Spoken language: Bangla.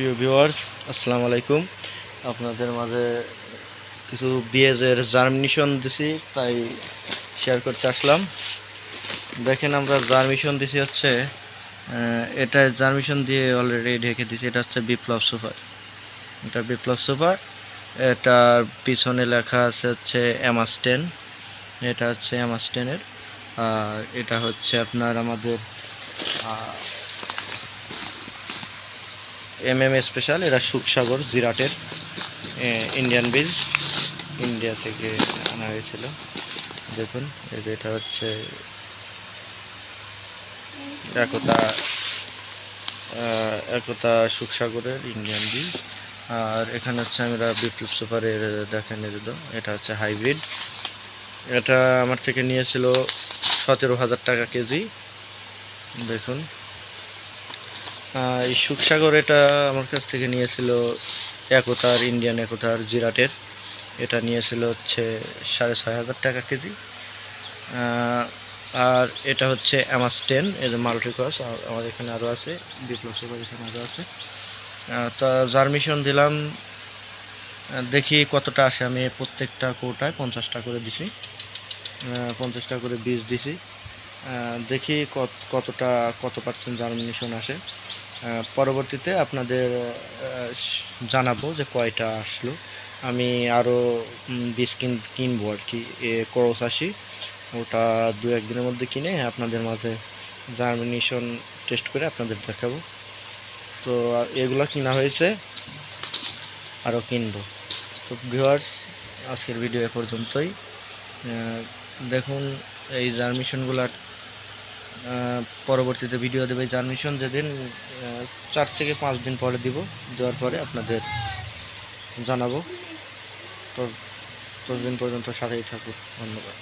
প্রিয় ভিউয়ার্স, আসসালামু আলাইকুম। আপনাদের মাঝে কিছু বিএজের জার্মিনেশন দিছি, তাই শেয়ার করতে আসলাম। দেখেন আমরা জার্মিশন দিছি হচ্ছে এটা জার্মিশন দিয়ে অলরেডি ঢেকে দিছি, এটা হচ্ছে বিপ্লব সুপার এটা বিপ্লব সুপার এটার পিছনে লেখা আছে হচ্ছে অ্যামাস্টেন এটা হচ্ছে অ্যামাস্টেনের আর এটা হচ্ছে আপনার আমাদের এম এম স্পেশাল এরা সুখসাগর, জিরাটের ইন্ডিয়ান বীজ ইন্ডিয়া থেকে আনা হয়েছিল। দেখুন, এই যে এটা হচ্ছে একতা একতা সুখসাগরের ইন্ডিয়ান বীজ আর এখানে হচ্ছে আমরা বিপ্লব সুপারের দেখেন এটা হচ্ছে হাইব্রিড। এটা আমার থেকে নিয়েছিল সতেরো হাজার টাকা কেজি। দেখুন এই সুখসাগর এটা আমার কাছ থেকে নিয়েছিল একতার ইন্ডিয়ান একতার, জিরাটের। এটা নিয়েছিল হচ্ছে সাড়ে ছয় হাজার টাকা কেজি। আর এটা হচ্ছে অ্যামাস্টেন এই যে মাল্টিক্রস আমার এখানে আরও আছে, বিপ্লব সুপার এখানে আরও আছে। তা জার্মিশন দিলাম দেখি কতটা আসে। আমি প্রত্যেকটা কোটায় পঞ্চাশটা করে দিছি। পঞ্চাশটা করে বীজ দিছি। দেখি কত, কতটা, কত পার্সেন্ট জার্মিনেশন আসে। পরবর্তীতে আপনাদের জানাব যে কয়টা আসলো। আমি আরও বীজ কিন, কিনবো আর কি। করস আসি, ওটা দু একদিনের মধ্যে কিনে আপনাদের মাঝে জার্মিনেশন টেস্ট করে আপনাদের দেখাবো। তো এগুলো কিনা হয়েছে আরও কিনবো। তো ভিউয়ার্স আজকের ভিডিও এ পর্যন্তই। দেখুন, এই জার্মিশনগুলো পরবর্তীতে ভিডিও দেবে জার্মিশন যেদিন চার থেকে পাঁচ দিন পরে দিব, দেওয়ার পরে আপনাদের জানাব। তো ততদিন পর্যন্ত সারাই থাকুক ধন্যবাদ।